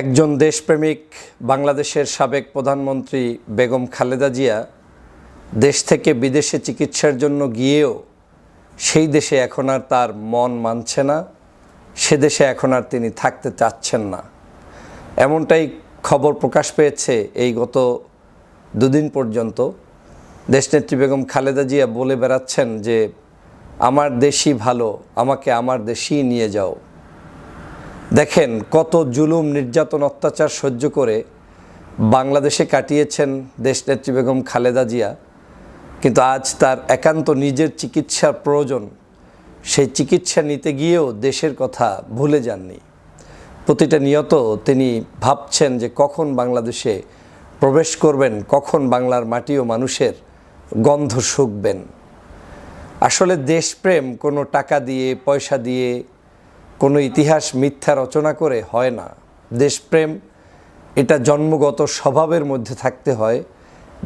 একজন দেশপ্রেমিক বাংলাদেশের সাবেক প্রধানমন্ত্রী বেগম খালেদা জিয়া দেশ থেকে বিদেশে চিকিৎসার জন্য গিয়েও সেই দেশে এখন আর তার মন মানছে না, সে দেশে এখন আর তিনি থাকতে চাচ্ছেন না। এমনটাই খবর প্রকাশ পেয়েছে এই গত দুদিন পর্যন্ত। দেশনেত্রী বেগম খালেদা জিয়া বলে বেড়াচ্ছেন যে, আমার দেশই ভালো, আমাকে আমার দেশেই নিয়ে যাও। দেখেন কত জুলুম, নির্যাতন, অত্যাচার সহ্য করে বাংলাদেশে কাটিয়েছেন দেশনেত্রী বেগম খালেদা জিয়া। কিন্তু আজ তার একান্ত নিজের চিকিৎসার প্রয়োজন, সেই চিকিৎসা নিতে গিয়েও দেশের কথা ভুলে যাননি। প্রতিটা নিয়ত তিনি ভাবছেন যে কখন বাংলাদেশে প্রবেশ করবেন, কখন বাংলার মাটি ও মানুষের গন্ধ শুকবেন। আসলে দেশপ্রেম কোনো টাকা দিয়ে, পয়সা দিয়ে কোনো ইতিহাস মিথ্যা রচনা করে হয় না। দেশপ্রেম এটা জন্মগত স্বভাবের মধ্যে থাকতে হয়।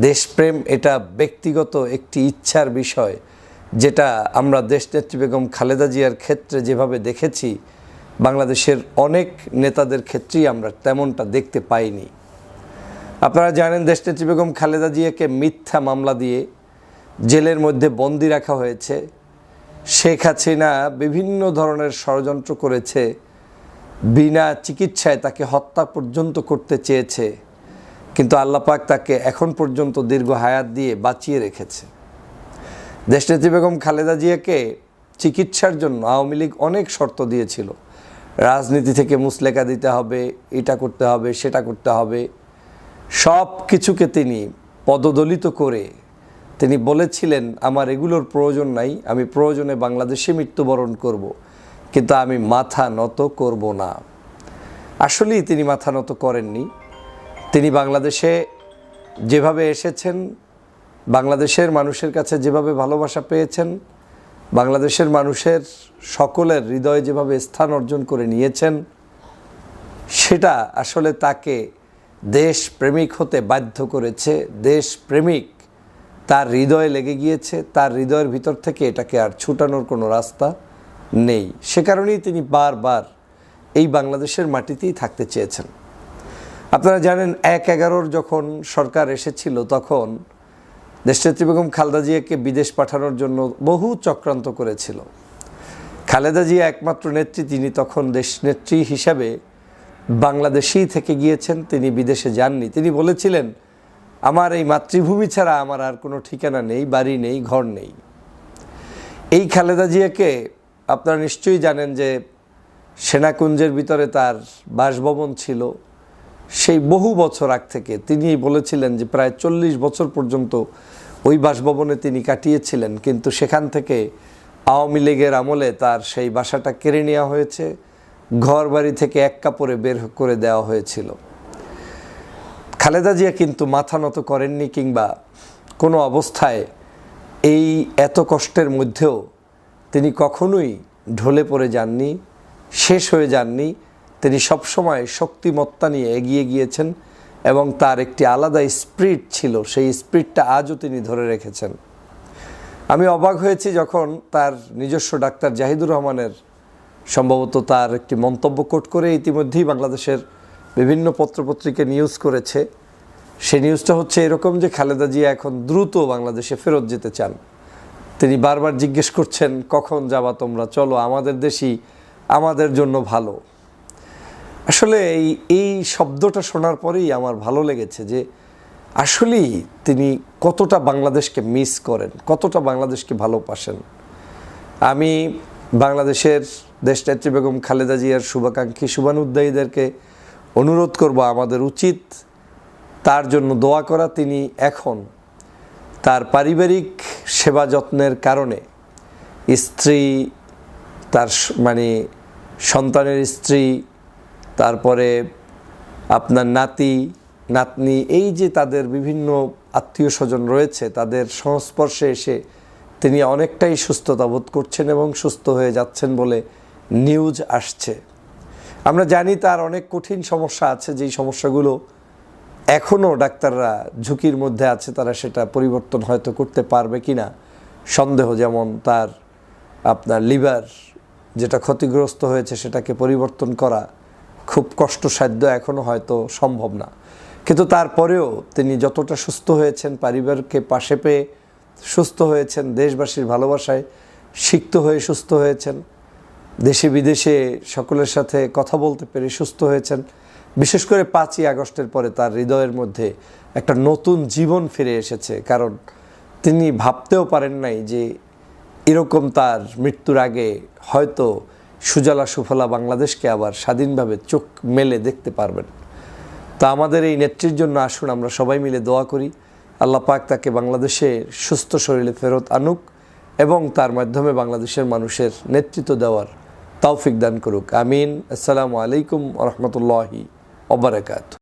দেশপ্রেম এটা ব্যক্তিগত একটি ইচ্ছার বিষয়, যেটা আমরা দেশনেত্রী বেগম খালেদা জিয়ার ক্ষেত্রে যেভাবে দেখেছি, বাংলাদেশের অনেক নেতাদের ক্ষেত্রেই আমরা তেমনটা দেখতে পাইনি। আপনারা জানেন দেশনেত্রী বেগম খালেদা জিয়াকে মিথ্যা মামলা দিয়ে জেলের মধ্যে বন্দি রাখা হয়েছে। শেখ হাসিনা বিভিন্ন ধরনের ষড়যন্ত্র করেছে, বিনা চিকিৎসায় তাকে হত্যা পর্যন্ত করতে চেয়েছে, কিন্তু আল্লাপাক তাকে এখন পর্যন্ত দীর্ঘ হায়াত দিয়ে বাঁচিয়ে রেখেছে। দেশনেত্রী বেগম খালেদা জিয়াকে চিকিৎসার জন্য আওয়ামী লীগ অনেক শর্ত দিয়েছিল। রাজনীতি থেকে মুসলেকা দিতে হবে, এটা করতে হবে, সেটা করতে হবে। সব কিছুকে তিনি পদদলিত করে তিনি বলেছিলেন, আমার এগুলোর প্রয়োজন নাই, আমি প্রয়োজনে বাংলাদেশে মৃত্যুবরণ করব। কিন্তু আমি মাথা নত করব না আসলেই তিনি মাথা নত করেননি তিনি বাংলাদেশে যেভাবে এসেছেন, বাংলাদেশের মানুষের কাছে যেভাবে ভালোবাসা পেয়েছেন, বাংলাদেশের মানুষের সকলের হৃদয়ে যেভাবে স্থান অর্জন করে নিয়েছেন, সেটা আসলে তাকে দেশ প্রেমিক হতে বাধ্য করেছে দেশ প্রেমিক তার হৃদয়ে লেগে গিয়েছে, তার হৃদয়ের ভিতর থেকে এটাকে আর ছুটানোর কোনো রাস্তা নেই। সে কারণেই তিনি বারবার এই বাংলাদেশের মাটিতেই থাকতে চেয়েছেন। আপনারা জানেন, এক এগারোর যখন সরকার এসেছিল, তখন দেশনেত্রী বেগম খালেদা জিয়াকে বিদেশ পাঠানোর জন্য বহু চক্রান্ত করেছিল। খালেদা জিয়া একমাত্র নেত্রী, তিনি তখন দেশনেত্রী হিসাবে বাংলাদেশেই থেকে গিয়েছেন, তিনি বিদেশে যাননি। তিনি বলেছিলেন আমার এই মাতৃভূমি ছাড়া আমার আর কোনো ঠিকানা নেই, বাড়ি নেই, ঘর নেই। এই খালেদা জিয়াকে আপনারা নিশ্চয়ই জানেন যে সেনাকুঞ্জের ভিতরে তার বাসভবন ছিল। সেই বহু বছর আগ থেকে তিনি বলেছিলেন যে প্রায় চল্লিশ বছর পর্যন্ত ওই বাসভবনে তিনি কাটিয়েছিলেন, কিন্তু সেখান থেকে আওয়ামী লীগের আমলে তার সেই বাসাটা কেড়ে নেওয়া হয়েছে ঘর বাড়ি থেকে এক কাপড়ে বের করে দেওয়া হয়েছিল। খালেদা জিয়া কিন্তু মাথা নত করেননি কিংবা কোনো অবস্থায় এই এত কষ্টের মধ্যেও তিনি কখনোই ঢলে পড়ে যাননি, শেষ হয়ে যাননি। তিনি সবসময় শক্তিমত্তা নিয়ে এগিয়ে গিয়েছেন এবং তার একটি আলাদা স্পিরিট ছিল, সেই স্পিরিটটা আজও তিনি ধরে রেখেছেন। আমি অবাক হয়েছি যখন তার নিজস্ব ডাক্তার জাহিদুর রহমানের সম্ভবত তার একটি মন্তব্য কোট করে ইতিমধ্যেই বাংলাদেশের বিভিন্ন পত্রপত্রিকা নিউজ করেছে। সে নিউজটা হচ্ছে এরকম যে খালেদা জিয়া এখন দ্রুত বাংলাদেশে ফেরত যেতে চান। তিনি বারবার জিজ্ঞেস করছেন, কখন যাবা তোমরা? চলো, আমাদের দেশই আমাদের জন্য ভালো। আসলে এই এই শব্দটা শোনার পরেই আমার ভালো লেগেছে যে আসলেই তিনি কতটা বাংলাদেশকে মিস করেন, কতটা বাংলাদেশকে ভালোবাসেন। আমি বাংলাদেশের দেশনেত্রী বেগম খালেদা জিয়ার শুভাকাঙ্ক্ষী শুভানুদ্দায়ীদেরকে অনুরোধ করব আমাদের উচিত তার জন্য দোয়া করা তিনি এখন তার পারিবারিক সেবা যত্নের কারণে স্ত্রী তার মানে সন্তানের স্ত্রী, তারপরে আপনার নাতি, নাতনি, এই যে তাদের বিভিন্ন আত্মীয় স্বজন রয়েছে, তাদের সংস্পর্শে এসে তিনি অনেকটাই সুস্থতা বোধ করছেন এবং সুস্থ হয়ে যাচ্ছেন বলে নিউজ আসছে। আমরা জানি তার অনেক কঠিন সমস্যা আছে, যেই সমস্যাগুলো এখনও ডাক্তাররা ঝুঁকির মধ্যে আছে, তারা সেটা পরিবর্তন হয়তো করতে পারবে কি না সন্দেহ যেমন তার আপনার লিভার যেটা ক্ষতিগ্রস্ত হয়েছে সেটাকে পরিবর্তন করা খুব কষ্টসাধ্য এখনও হয়তো সম্ভব না। কিন্তু তারপরেও তিনি যতটা সুস্থ হয়েছেন, পরিবারকে পাশে পেয়ে সুস্থ হয়েছেন, দেশবাসীর ভালোবাসায় সিক্ত হয়ে সুস্থ হয়েছেন দেশে বিদেশে সকলের সাথে কথা বলতে পেরে সুস্থ হয়েছেন। বিশেষ করে পাঁচই আগস্টের পরে তার হৃদয়ের মধ্যে একটা নতুন জীবন ফিরে এসেছে, কারণ তিনি ভাবতেও পারেন নাই যে এরকম তার মৃত্যুর আগে হয়তো সুজলা সুফলা বাংলাদেশকে আবার স্বাধীনভাবে চোখ মেলে দেখতে পারবেন। তা আমাদের এই নেত্রীর জন্য আসুন, আমরা সবাই মিলে দোয়া করি। আল্লাহ পাক তাকে বাংলাদেশে সুস্থ শরীরে ফেরত আনুক এবং তার মাধ্যমে বাংলাদেশের মানুষের নেতৃত্ব দেওয়ার তৌফিক দান করুক। আমিন। আসসালামু আলাইকুম রহমতুল্লাহি অবরাকাত